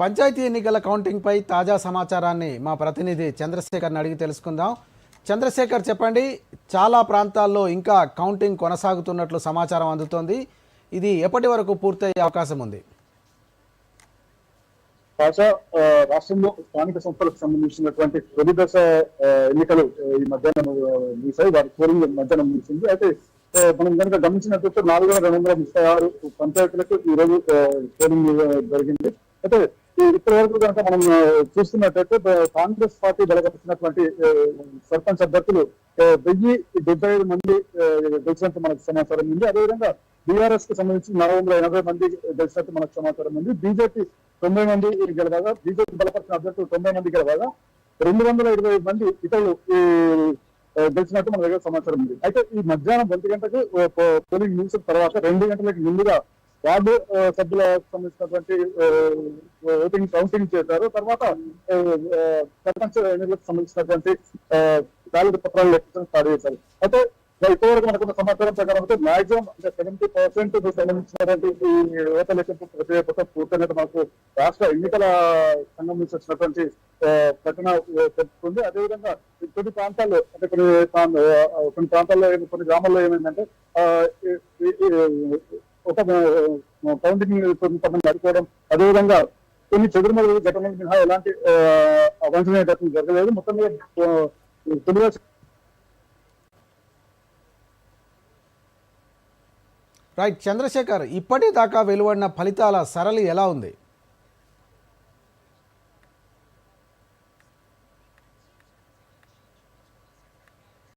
పంచాయతీ ఎన్నికల కౌంటింగ్పై తాజా సమాచారాన్ని మా ప్రతినిధి చంద్రశేఖర్ని అడిగి తెలుసుకుందాం. చంద్రశేఖర్ చెప్పండి చాలా ప్రాంతాల్లో ఇంకా కౌంటింగ్ కొనసాగుతున్నట్లు సమాచారం అందుతోంది. ఇది ఎప్పటి వరకు పూర్తయ్యే అవకాశం ఉంది? భాష రాష్ట్రంలో స్థానిక సంస్థలకు సంబంధించినటువంటి తొలి దశ ఎన్నికలు ఈ మధ్యాహ్నం ముగిశాయి. వారి పోలింగ్ మధ్యాహ్నం ముగిసింది. అయితే మనం కనుక గమనించినట్లయితే నాలుగు వేల రెండు వందల ముప్పై ఆరు పంచాయతీలకు ఈ రోజు పోలింగ్ జరిగింది. అయితే ఇప్పటి వరకు కనుక మనం చూస్తున్నట్టయితే కాంగ్రెస్ పార్టీ బలపరిచినటువంటి సర్పంచ్ అభ్యర్థులు వెయ్యి డెబ్బై ఐదు మంది ఆ, గెలిచినట్టు మనకు సమాచారం ఉంది. అదేవిధంగా బీఆర్ఎస్కి సంబంధించి నాలుగు వందల ఎనభై మంది గెలిచినట్టు మనకు సమాచారం ఉంది. బీజేపీ తొంభై మంది గెలవగా బీజేపీ బలపరిచిన అభ్యర్థులు తొంభై మంది గెలవగా రెండు వందల ఇరవై ఐదు మంది ఇతరులు ఈ గెలిచినట్టు మన దగ్గర సమాచారం ఉంది. అయితే ఈ మధ్యాహ్నం ఒంటి గంటకు పోలింగ్ ముగిసిన తర్వాత రెండు గంటలకు ముందుగా వార్డు సభ్యుల సభ్యులకు సంబంధించినటువంటి ఓటింగ్ కౌంటింగ్ చేశారు. తర్వాత సర్పంచ్ ఎన్నికలకు సంబంధించినటువంటి బ్యాలెట్ పత్రాలు లెక్కించడం స్టార్ట్ చేశారు. అయితే ఇప్పటివరకు మనకున్న సమాచారం ప్రకారం అయితే మాక్సిమం అంటే సెవెంటీ పర్సెంట్ సంబంధించినటువంటి ఈ ఓట లెక్కింపు ప్రక్రియ కోసం పూర్తయినట్టు మనకు రాష్ట్ర ఎన్నికల సంఘం నుంచి వచ్చినటువంటి ప్రకటన తెలుస్తుంది అదేవిధంగా కొన్ని ప్రాంతాల్లో అంటే కొన్ని కొన్ని ప్రాంతాల్లో కొన్ని గ్రామాల్లో ఏమైందంటే ఒక కౌంటింగ్ కొంతమంది అడుకోవడం అదేవిధంగా కొన్ని చెదురుమలు ఘటనలు మినహా ఎలాంటి ఆ, అవాంఛనీయ ఘటనలు జరగలేదు. మొత్తం మీద ఆ, తొలిగా రైట్ చంద్రశేఖర్ ఇప్పటిదాకా వెలువడిన ఫలితాల సరళి ఎలా ఉంది?